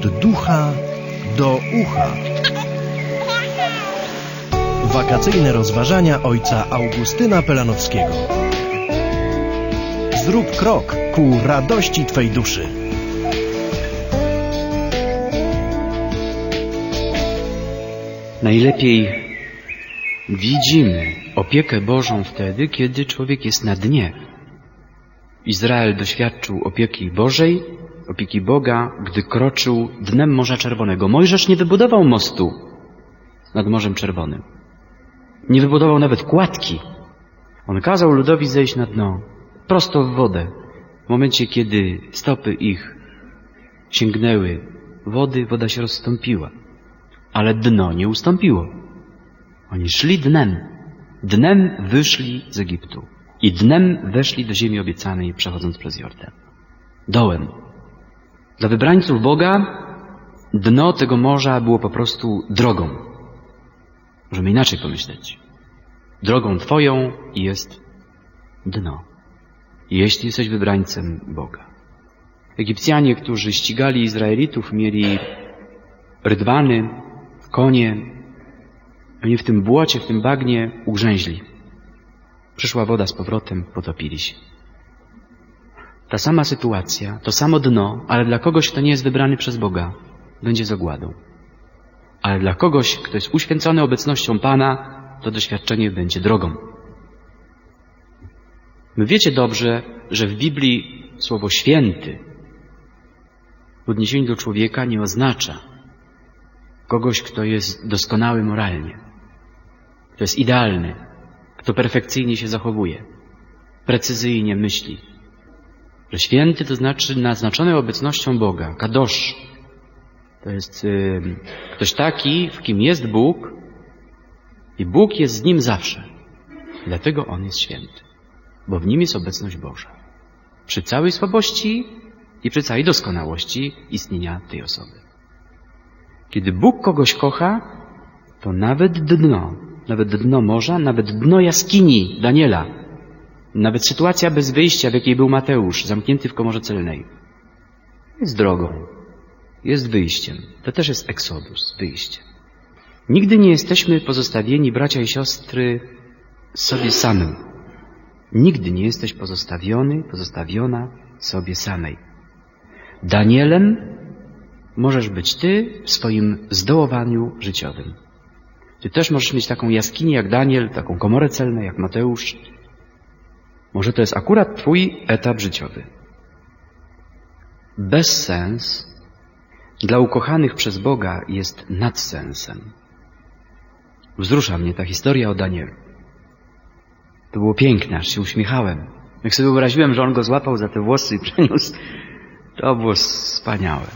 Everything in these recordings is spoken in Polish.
Od ducha do ucha. Wakacyjne rozważania ojca Augustyna Pelanowskiego. Zrób krok ku radości Twej duszy. Najlepiej widzimy opiekę Bożą wtedy, kiedy człowiek jest na dnie. Izrael doświadczył opieki Bożej, opieki Boga, gdy kroczył dnem Morza Czerwonego. Mojżesz nie wybudował mostu nad Morzem Czerwonym. Nie wybudował nawet kładki. On kazał ludowi zejść na dno, prosto w wodę. W momencie, kiedy stopy ich sięgnęły wody, woda się rozstąpiła. Ale dno nie ustąpiło. Oni szli dnem. Dnem wyszli z Egiptu. I dnem weszli do ziemi obiecanej, przechodząc przez Jordan. Dołem. Dla wybrańców Boga dno tego morza było po prostu drogą. Możemy inaczej pomyśleć. Drogą Twoją jest dno. Jeśli jesteś wybrańcem Boga. Egipcjanie, którzy ścigali Izraelitów, mieli rydwany, konie. Oni w tym błocie, w tym bagnie ugrzęźli. Przyszła woda z powrotem, potopili się. Ta sama sytuacja, to samo dno, ale dla kogoś, kto nie jest wybrany przez Boga, będzie z ogładą. Ale dla kogoś, kto jest uświęcony obecnością Pana, to doświadczenie będzie drogą. Wy wiecie dobrze, że w Biblii słowo święty w odniesieniu do człowieka nie oznacza kogoś, kto jest doskonały moralnie, kto jest idealny, kto perfekcyjnie się zachowuje, precyzyjnie myśli. Że święty to znaczy naznaczony obecnością Boga, kadosz. To jest y, ktoś taki, w kim jest Bóg i Bóg jest z nim zawsze. Dlatego on jest święty, bo w nim jest obecność Boża. Przy całej słabości i przy całej doskonałości istnienia tej osoby. Kiedy Bóg kogoś kocha, to nawet dno, nawet dno morza, nawet dno jaskini Daniela, nawet sytuacja bez wyjścia, w jakiej był Mateusz, zamknięty w komorze celnej, jest drogą, jest wyjściem. To też jest eksodus, wyjście. Nigdy nie jesteśmy pozostawieni, bracia i siostry, sobie samym. Nigdy nie jesteś pozostawiony, pozostawiona sobie samej. Danielem możesz być Ty w swoim zdołowaniu życiowym. Ty też możesz mieć taką jaskinię jak Daniel, taką komorę celną jak Mateusz. Może to jest akurat Twój etap życiowy. Bezsens dla ukochanych przez Boga jest nadsensem. Wzrusza mnie ta historia o Danielu. To było piękne, aż się uśmiechałem. Jak sobie wyobraziłem, że on go złapał za te włosy i przeniósł, to było wspaniałe.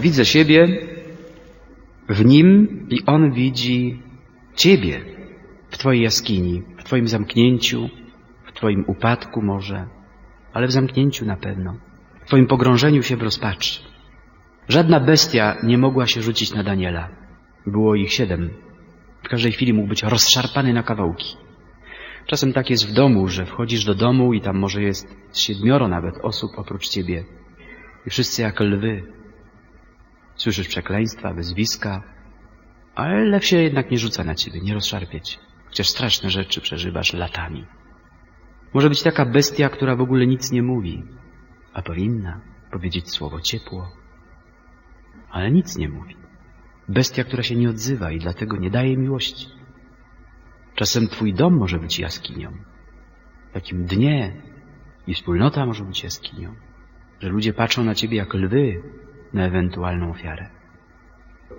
Widzę siebie w nim i on widzi ciebie w twojej jaskini, w twoim zamknięciu, w twoim upadku może, ale w zamknięciu na pewno, w twoim pogrążeniu się w rozpaczy. Żadna bestia nie mogła się rzucić na Daniela. Było ich siedem. W każdej chwili mógł być rozszarpany na kawałki. Czasem tak jest w domu, że wchodzisz do domu i tam może jest siedmioro nawet osób oprócz ciebie. I wszyscy jak lwy. Słyszysz przekleństwa, wyzwiska, ale lew się jednak nie rzuca na ciebie, nie rozszarpie cię. Chociaż straszne rzeczy przeżywasz latami. Może być taka bestia, która w ogóle nic nie mówi, a powinna powiedzieć słowo ciepło, ale nic nie mówi. Bestia, która się nie odzywa i dlatego nie daje miłości. Czasem twój dom może być jaskinią. Takim dnie i wspólnota może być jaskinią, że ludzie patrzą na ciebie jak lwy na ewentualną ofiarę.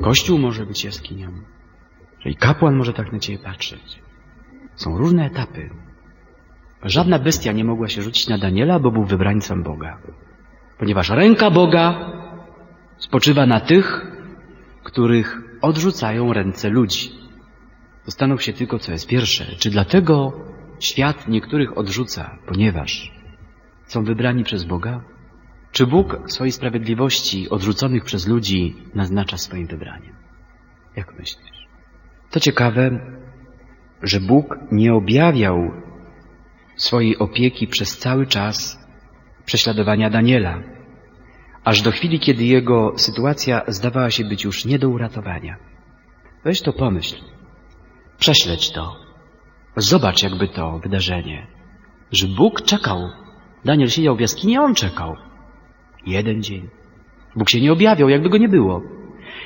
Kościół może być jaskinią, i kapłan może tak na ciebie patrzeć. Są różne etapy. Żadna bestia nie mogła się rzucić na Daniela, bo był wybrańcem Boga. Ponieważ ręka Boga spoczywa na tych, których odrzucają ręce ludzi. Zastanów się tylko, co jest pierwsze. Czy dlatego świat niektórych odrzuca, ponieważ są wybrani przez Boga? Czy Bóg swojej sprawiedliwości odrzuconych przez ludzi naznacza swoim wybraniem? Jak myślisz? To ciekawe, że Bóg nie objawiał swojej opieki przez cały czas prześladowania Daniela, aż do chwili, kiedy jego sytuacja zdawała się być już nie do uratowania. Weź to pomyśl, prześledź to, zobacz jakby to wydarzenie, że Bóg czekał. Daniel siedział w jaskini, on czekał. Jeden dzień. Bóg się nie objawiał, jakby go nie było.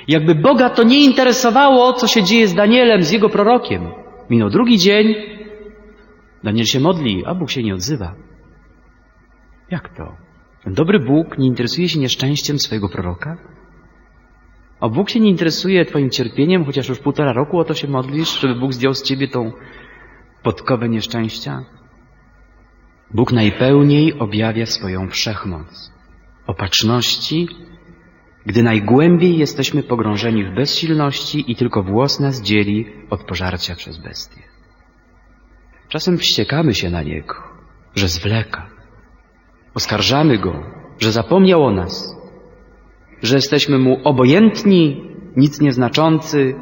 Jakby Boga to nie interesowało, co się dzieje z Danielem, z jego prorokiem. Minął drugi dzień, Daniel się modli, a Bóg się nie odzywa. Jak to? Ten dobry Bóg nie interesuje się nieszczęściem swojego proroka? A Bóg się nie interesuje Twoim cierpieniem, chociaż już półtora roku o to się modlisz, żeby Bóg zdjął z Ciebie tą podkowę nieszczęścia? Bóg najpełniej objawia swoją wszechmoc, opatrzności, gdy najgłębiej jesteśmy pogrążeni w bezsilności i tylko włos nas dzieli od pożarcia przez bestię. Czasem wściekamy się na Niego, że zwleka. Oskarżamy Go, że zapomniał o nas, że jesteśmy Mu obojętni, nic nieznaczący,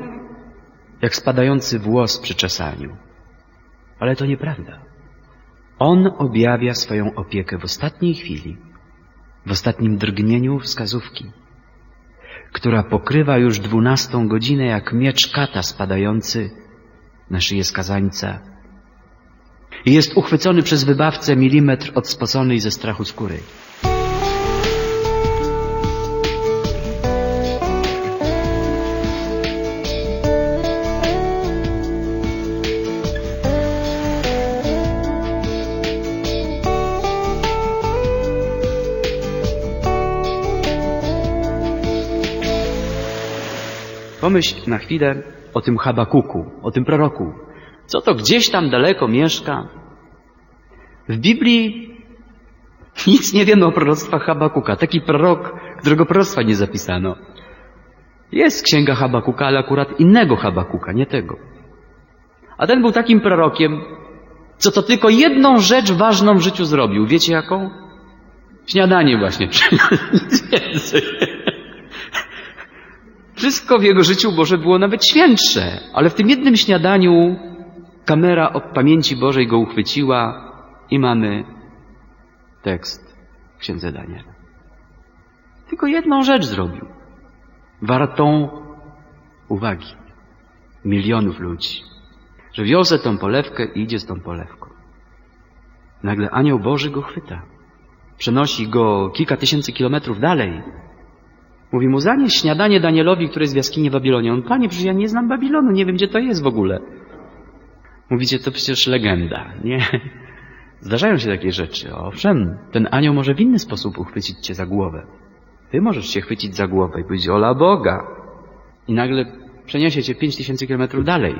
jak spadający włos przy czesaniu. Ale to nieprawda. On objawia swoją opiekę w ostatniej chwili, w ostatnim drgnieniu wskazówki, która pokrywa już dwunastą godzinę jak miecz kata spadający na szyję skazańca i jest uchwycony przez wybawcę milimetr od spoconej ze strachu skóry. Pomyśl na chwilę o tym Habakuku, o tym proroku. Co to gdzieś tam daleko mieszka? W Biblii nic nie wiemy o proroctwach Habakuka. Taki prorok, którego proroctwa nie zapisano. Jest księga Habakuka, ale akurat innego Habakuka, nie tego. A ten był takim prorokiem, co to tylko jedną rzecz ważną w życiu zrobił. Wiecie jaką? Śniadanie właśnie. Nic. Wszystko w jego życiu może było nawet świętsze, ale w tym jednym śniadaniu kamera od pamięci Bożej go uchwyciła i mamy tekst w księdze Daniela. Tylko jedną rzecz zrobił, wartą uwagi milionów ludzi, że wiozę tą polewkę i idzie z tą polewką. Nagle anioł Boży go chwyta, przenosi go kilka tysięcy kilometrów dalej Mówi mu, zanieś śniadanie Danielowi, który jest w jaskini Babilonie. On, panie, przecież ja nie znam Babilonu, nie wiem, gdzie to jest w ogóle. Mówicie, to przecież legenda. Nie. Zdarzają się takie rzeczy. Owszem, ten anioł może w inny sposób uchwycić cię za głowę. Ty możesz się chwycić za głowę i powiedzieć, ola Boga. I nagle przeniesie cię pięć tysięcy kilometrów dalej.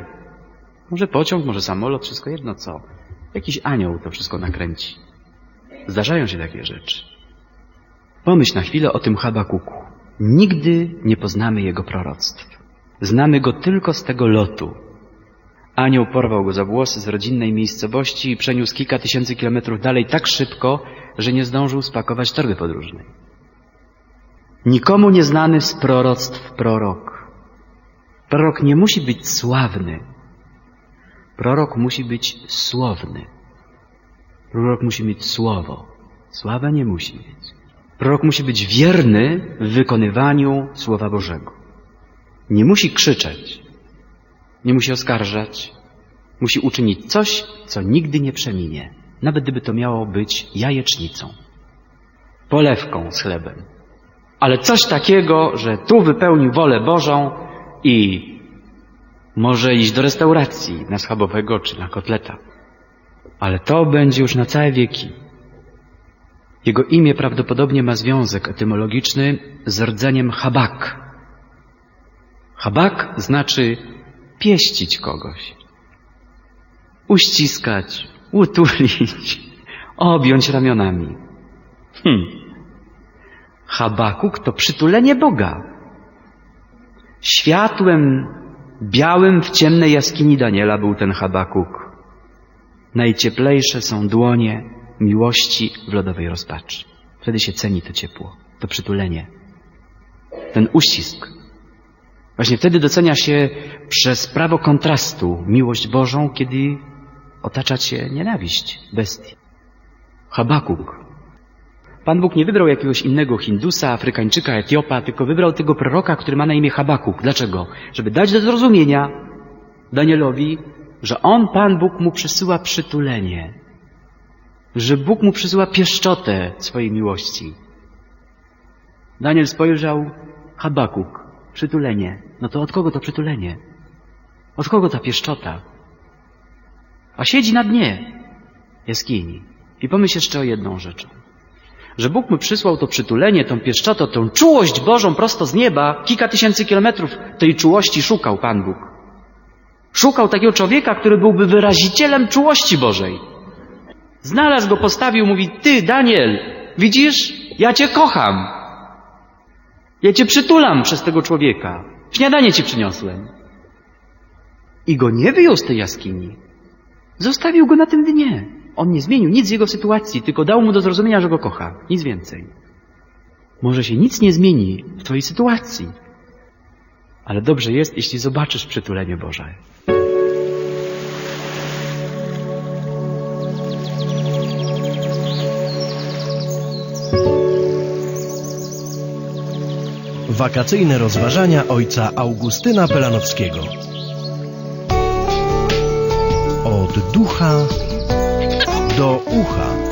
Może pociąg, może samolot, wszystko jedno co. Jakiś anioł to wszystko nakręci. Zdarzają się takie rzeczy. Pomyśl na chwilę o tym Habakuku. Nigdy nie poznamy jego proroctw. Znamy go tylko z tego lotu. Anioł porwał go za włosy z rodzinnej miejscowości i przeniósł kilka tysięcy kilometrów dalej tak szybko, że nie zdążył spakować torby podróżnej. Nikomu nieznany z proroctw prorok. Prorok nie musi być sławny. Prorok musi być słowny. Prorok musi mieć słowo. Sława nie musi mieć. Prorok musi być wierny w wykonywaniu Słowa Bożego. Nie musi krzyczeć, nie musi oskarżać, musi uczynić coś, co nigdy nie przeminie, nawet gdyby to miało być jajecznicą, polewką z chlebem. Ale coś takiego, że tu wypełni wolę Bożą i może iść do restauracji na schabowego czy na kotleta. Ale to będzie już na całe wieki. Jego imię prawdopodobnie ma związek etymologiczny z rdzeniem habak. Habak znaczy pieścić kogoś, uściskać, utulić, objąć ramionami. Hm. Habakuk to przytulenie Boga. Światłem białym w ciemnej jaskini Daniela był ten Habakuk. Najcieplejsze są dłonie miłości w lodowej rozpaczy. Wtedy się ceni to ciepło, to przytulenie, ten uścisk. Właśnie wtedy docenia się przez prawo kontrastu miłość Bożą, kiedy otacza cię nienawiść bestii. Habakuk. Pan Bóg nie wybrał jakiegoś innego Hindusa, Afrykańczyka, Etiopa, tylko wybrał tego proroka, który ma na imię Habakuk. Dlaczego? Żeby dać do zrozumienia Danielowi, że on, Pan Bóg, mu przysyła przytulenie, że Bóg mu przysyła pieszczotę swojej miłości. Daniel spojrzał, Habakuk, przytulenie. No to od kogo to przytulenie? Od kogo ta pieszczota? A siedzi na dnie jaskini. I pomyśl jeszcze o jedną rzeczą. Że Bóg mu przysłał to przytulenie, tą pieszczotę, tą czułość Bożą prosto z nieba, kilka tysięcy kilometrów tej czułości szukał Pan Bóg. Szukał takiego człowieka, który byłby wyrazicielem czułości Bożej. Znalazł go, postawił, mówi, ty, Daniel, widzisz, ja cię kocham. Ja cię przytulam przez tego człowieka. Śniadanie ci przyniosłem. I go nie wyjął z tej jaskini. Zostawił go na tym dnie. On nie zmienił nic z jego sytuacji, tylko dał mu do zrozumienia, że go kocha. Nic więcej. Może się nic nie zmieni w twojej sytuacji. Ale dobrze jest, jeśli zobaczysz przytulenie Boże. Wakacyjne rozważania ojca Augustyna Pelanowskiego. Od ducha do ucha.